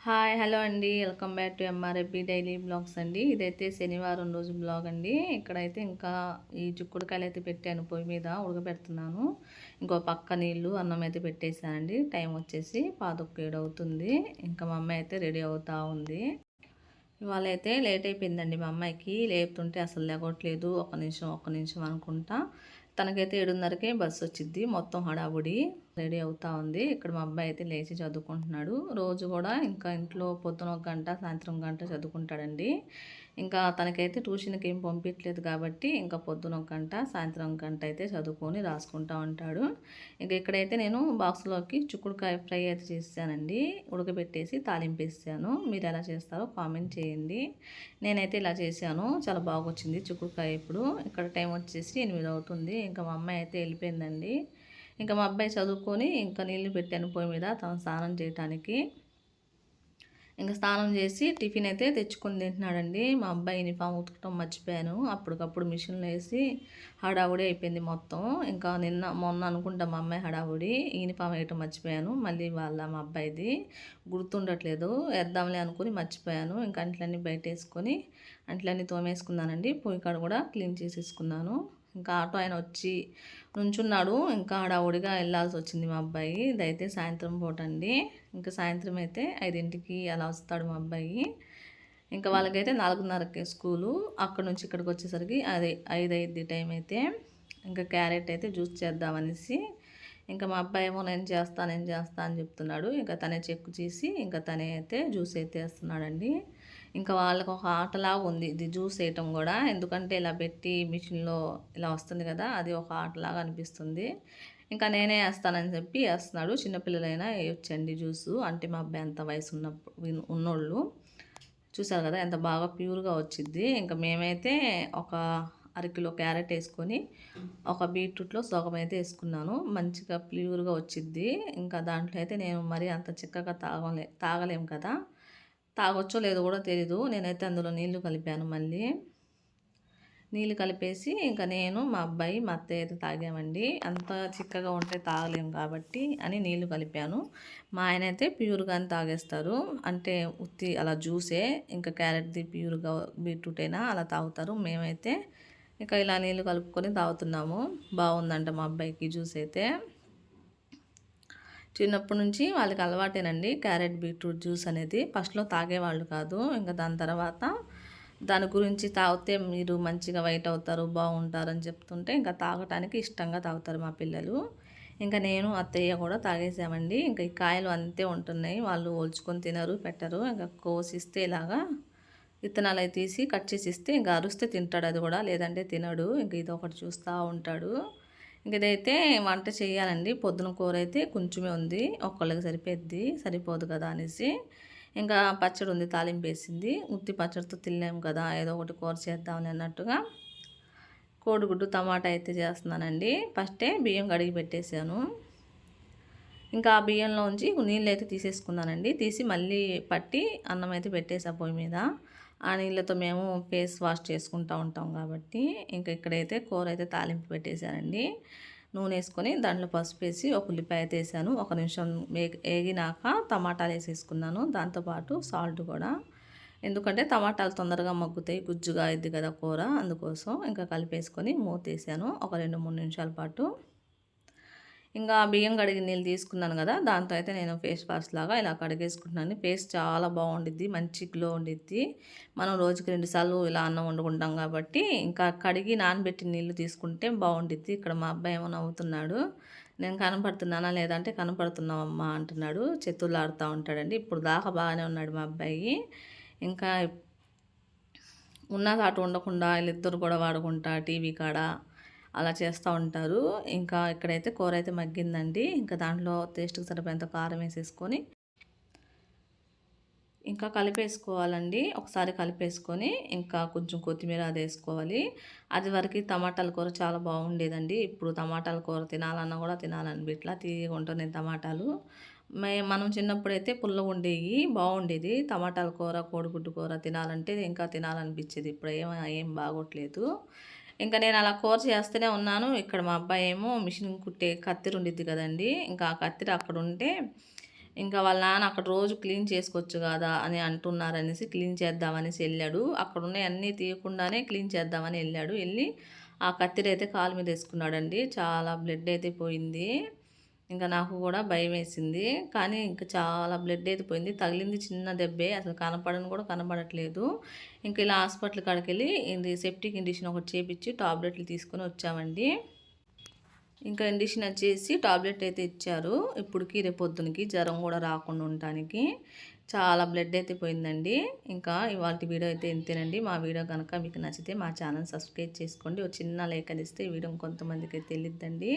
Hi hello అండి. Welcome back to MRFB daily blogs అండి. ఇదైతే శనివారం రోజు బ్లాగ్ అండి. ఇక్కడైతే ఇంకా ఈ చుక్కుడుకాయలు అయితే పెట్టాను. పొయ్యి మీద ఉడకబెడుతున్నాను. ఇంకో పక్క నీళ్ళు అన్నం అయితే పెట్టేశానండి. టైం వచ్చేసి పాదొక్క ఏడు అవుతుంది. ఇంకా మా అమ్మాయి అయితే రెడీ అవుతూ ఉంది. ఇవాళ అయితే లేట్ అయిపోయిందండి మా అమ్మాయికి. లేపుతుంటే అసలు లేగట్లేదు ఒక నిమిషం ఒక నిమిషం అనుకుంటా. తనకైతే ఏడున్నరకే బస్సు వచ్చింది మొత్తం హడావుడి. రెడీ అవుతా ఉంది. ఇక్కడ మా అబ్బాయి అయితే లేచి చదువుకుంటున్నాడు. రోజు కూడా ఇంకా ఇంట్లో పొద్దున ఒక గంట సాయంత్రం గంట చదువుకుంటాడండి. ఇంకా తనకైతే ట్యూషన్కి ఏం పంపించలేదు కాబట్టి ఇంకా పొద్దున ఒక గంట సాయంత్రం గంట అయితే చదువుకొని రాసుకుంటూ ఉంటాడు. ఇంకా ఇక్కడైతే నేను బాక్స్లోకి చుక్కుడుకాయ ఫ్రై అయితే చేశానండి. ఉడకబెట్టేసి తాలింపేసాను మీరు ఎలా చేస్తారో కామెంట్ చేయండి. నేనైతే ఇలా చేశాను. చాలా బాగా వచ్చింది చుక్కుడుకాయ ఇప్పుడు. ఇక్కడ టైం వచ్చేసి ఎనిమిది అవుతుంది. ఇంకా మా అమ్మాయి అయితే వెళ్ళిపోయిందండి. ఇంకా మా అబ్బాయి చదువుకొని ఇంకా నీళ్ళు పెట్టాను పొయ్యి మీద తను స్నానం చేయటానికి. ఇంకా స్నానం చేసి టిఫిన్ అయితే తెచ్చుకొని తింటున్నాడండి. మా అబ్బాయి యూనిఫామ్ ఉతకటం మర్చిపోయాను. అప్పటికప్పుడు మిషన్లో వేసి హడావుడి అయిపోయింది మొత్తం. ఇంకా నిన్న మొన్న అనుకుంటా మా అమ్మాయి హడావుడి యూనిఫామ్ వేయటం మర్చిపోయాను. మళ్ళీ వాళ్ళ మా అబ్బాయిది గుర్తుండట్లేదు. వేద్దాంలే అనుకుని మర్చిపోయాను. ఇంకా అంట్లన్నీ బయట వేసుకొని అంట్లన్నీ తోమేసుకున్నానండి. పొయ్యి కాడ కూడా క్లీన్ చేసేసుకున్నాను. ఇంకా ఆటో ఆయన వచ్చి నుంచున్నాడు. ఇంకా హడావుడిగా వెళ్ళాల్సి వచ్చింది మా అబ్బాయి. ఇదైతే సాయంత్రం పూట అండి. ఇంకా సాయంత్రం అయితే ఐదింటికి అలా వస్తాడు మా అబ్బాయి. ఇంకా వాళ్ళకైతే నాలుగున్నరకే స్కూలు. అక్కడ నుంచి ఇక్కడికి వచ్చేసరికి అదే ఐదు ఐదు టైం అయితే. ఇంకా క్యారెట్ అయితే జ్యూస్ చేద్దామనేసి ఇంకా మా అబ్బాయి ఏమో నేను చేస్తా నేను చేస్తా అని చెప్తున్నాడు. ఇంకా తనే చెక్ చేసి ఇంకా తనే అయితే జ్యూస్ అయితే వేస్తున్నాడండి. ఇంకా వాళ్ళకు ఒక ఆటలాగా ఉంది. ఇది జ్యూస్ వేయటం కూడా. ఎందుకంటే ఇలా పెట్టి మిషన్లో ఇలా వస్తుంది కదా అది ఒక ఆటలాగా అనిపిస్తుంది. ఇంకా నేనే వేస్తానని చెప్పి వేస్తున్నాడు. చిన్నపిల్లలైనా వేయొచ్చండి జ్యూసు. అంటే మా అబ్బాయి అంత వయసు ఉన్న ఉన్నోళ్ళు. చూసారు కదా ఎంత బాగా ప్యూర్గా వచ్చింది ఇంకా మేమైతే ఒక అరకిలో క్యారెట్ వేసుకొని ఒక బీట్రూట్లో సగం అయితే వేసుకున్నాను. మంచిగా ప్యూర్గా వచ్చింది ఇంకా దాంట్లో అయితే నేను మరీ అంత చిక్కగా తాగలే తాగలేము కదా. తాగొచ్చో లేదో కూడా తెలీదు. నేనైతే అందులో నీళ్ళు కలిపాను మళ్ళీ. నీళ్ళు కలిపేసి ఇంకా నేను మా అబ్బాయి మా అత్తయ్య అయితే తాగామండి. అంత చిక్కగా ఉంటే తాగలేము కాబట్టి అని నీళ్ళు కలిపాను. మా ఆయన అయితే ప్యూర్గానే తాగేస్తారు. అంటే ఉత్తి అలా జ్యూసే ఇంకా క్యారెట్ది ప్యూర్గా బీట్రూట్ అయినా అలా తాగుతారు. మేమైతే ఇంకా ఇలా నీళ్ళు కలుపుకొని తాగుతున్నాము. బాగుందంట మా అబ్బాయికి జ్యూస్ అయితే. చిన్నప్పటి నుంచి వాళ్ళకి అలవాటేనండి క్యారెట్ బీట్రూట్ జ్యూస్ అనేది. ఫస్ట్లో తాగేవాళ్ళు కాదు. ఇంకా దాని తర్వాత దాని గురించి తాగితే మీరు మంచిగా వైట్ అవుతారు బాగుంటారని చెప్తుంటే ఇంకా తాగటానికి ఇష్టంగా తాగుతారు మా పిల్లలు. ఇంకా నేను అత్తయ్య కూడా తాగేసామండి. ఇంకా ఈ కాయలు అంతే ఉంటున్నాయి. వాళ్ళు ఓల్చుకొని తినరు పెట్టరు. ఇంకా కోసిస్తే ఇలాగా విత్తనాలు అయితే తీసి కట్ చేసి ఇస్తే ఇంకా అరుస్తే తింటాడు అది కూడా. లేదంటే తినడు. ఇంక ఇది ఒకటి చూస్తూ ఉంటాడు. ఇంకదైతే వంట చేయాలండి. పొద్దున కూర అయితే కొంచెమే ఉంది. ఒక్కళ్ళకి సరిపోద్ది సరిపోదు కదా అనేసి. ఇంకా పచ్చడి ఉంది తాలింపు వేసింది. ఉత్తి పచ్చడితో తినలేము కదా ఏదో ఒకటి కూర చేద్దామని అన్నట్టుగా కోడిగుడ్డు టమాటా అయితే చేస్తున్నానండి. ఫస్టే బియ్యం కడిగి పెట్టేశాను. ఇంకా ఆ బియ్యంలో ఉంచి నీళ్ళు అయితే తీసేసుకున్నానండి. తీసి మళ్ళీ పట్టి అన్నం అయితే పెట్టేసా పొయ్యి మీద. ఆ నీళ్ళతో మేము ఫేస్ వాష్ చేసుకుంటూ ఉంటాం కాబట్టి ఇంకా ఇక్కడైతే కూర అయితే తాలింపు పెట్టేశానండి. నూనె వేసుకొని దాంట్లో పసుపు వేసి ఒక ఉల్లిపాయ అయితే వేసాను. ఒక నిమిషం వేగినాక టమాటాలు వేసేసుకున్నాను. దాంతోపాటు సాల్ట్ కూడా. ఎందుకంటే టమాటాలు తొందరగా మగ్గుతాయి గుజ్జుగా అయింది కదా కూర. అందుకోసం ఇంకా కలిపేసుకొని మూత వేసాను. ఒక రెండు మూడు నిమిషాల పాటు ఇంకా బియ్యం కడిగి నీళ్ళు తీసుకున్నాను కదా దాంతో అయితే నేను ఫేస్ వాష్ లాగా ఇలా కడిగేసుకుంటున్నాను. ఫేస్ చాలా బాగుండిద్ది మంచి గ్లో ఉండిద్ది. మనం రోజుకి రెండుసార్లు ఇలా అన్నం వండుకుంటాం కాబట్టి ఇంకా కడిగి నానబెట్టి నీళ్ళు తీసుకుంటే బాగుండిద్ది. ఇక్కడ మా అబ్బాయి ఏమో నవ్వుతున్నాడు. నేను కనపడుతున్నానా లేదంటే కనపడుతున్నావమ్మా అంటున్నాడు. చేతులు ఆడుతూ ఉంటాడండి. ఇప్పుడు దాకా బాగానే ఉన్నాడు మా అబ్బాయి. ఇంకా ఉన్న అటు ఉండకుండా వీళ్ళిద్దరు కూడా వాడుకుంటా టీవీ కాడ అలా చేస్తూ ఉంటారు. ఇంకా ఇక్కడైతే కూర అయితే మగ్గిందండి. ఇంకా దాంట్లో టేస్ట్కి సరిపోయేంత కారం వేసేసుకొని ఇంకా కలిపేసుకోవాలండి. ఒకసారి కలిపేసుకొని ఇంకా కొంచెం కొత్తిమీర అది వేసుకోవాలి. అది వరకు టమాటాల కూర చాలా బాగుండేదండి. ఇప్పుడు టమాటాల కూర తినాలన్నా కూడా తినాలని ఇట్లా తీయగా ఉంటున్నాయి టమాటాలు. మే మనం చిన్నప్పుడైతే పుల్ల ఉండేవి బాగుండేది. టమాటాల కూర కోడిగుడ్డు కూర తినాలంటే ఇంకా తినాలనిపించేది. ఇప్పుడు ఏం ఏం బాగోట్లేదు. ఇంకా నేను అలా కూర చేస్తూనే ఉన్నాను. ఇక్కడ మా అబ్బాయి ఏమో మిషన్ కుట్టే కత్తిరి ఉండిద్ది కదండి. ఇంకా ఆ కత్తిరి అక్కడ ఉంటే ఇంకా వాళ్ళ నాన్న అక్కడ రోజు క్లీన్ చేసుకోవచ్చు కదా అని అంటున్నారనేసి క్లీన్ చేద్దామనేసి వెళ్ళాడు. అక్కడ అన్నీ తీయకుండానే క్లీన్ చేద్దామని వెళ్ళాడు. వెళ్ళి ఆ కత్తిరి అయితే కాలు మీద వేసుకున్నాడండి. చాలా బ్లడ్ అయితే పోయింది. ఇంకా నాకు కూడా భయం వేసింది కానీ ఇంకా చాలా బ్లడ్ అయితే పోయింది. తగిలింది చిన్న దెబ్బే. అసలు కనపడని కూడా కనపడట్లేదు ఇంకా ఇలా హాస్పిటల్ కాడికి వెళ్ళి ఇది సెప్టిక్ ఇండిషన్ ఒకటి చేపించి టాబ్లెట్లు తీసుకొని వచ్చామండి. ఇంకా ఇండిషన్ వచ్చేసి టాబ్లెట్ అయితే ఇచ్చారు. ఇప్పటికి రేపు జ్వరం కూడా రాకుండా ఉండటానికి చాలా బ్లడ్ అయితే పోయిందండి. ఇంకా ఇవాళ వీడియో అయితే ఇంతేనండి. మా వీడియో కనుక మీకు నచ్చితే మా ఛానల్ సబ్స్క్రైబ్ చేసుకోండి. ఒక చిన్న లేఖ ఈ వీడియో కొంతమందికి అయితే తెలియద్దండి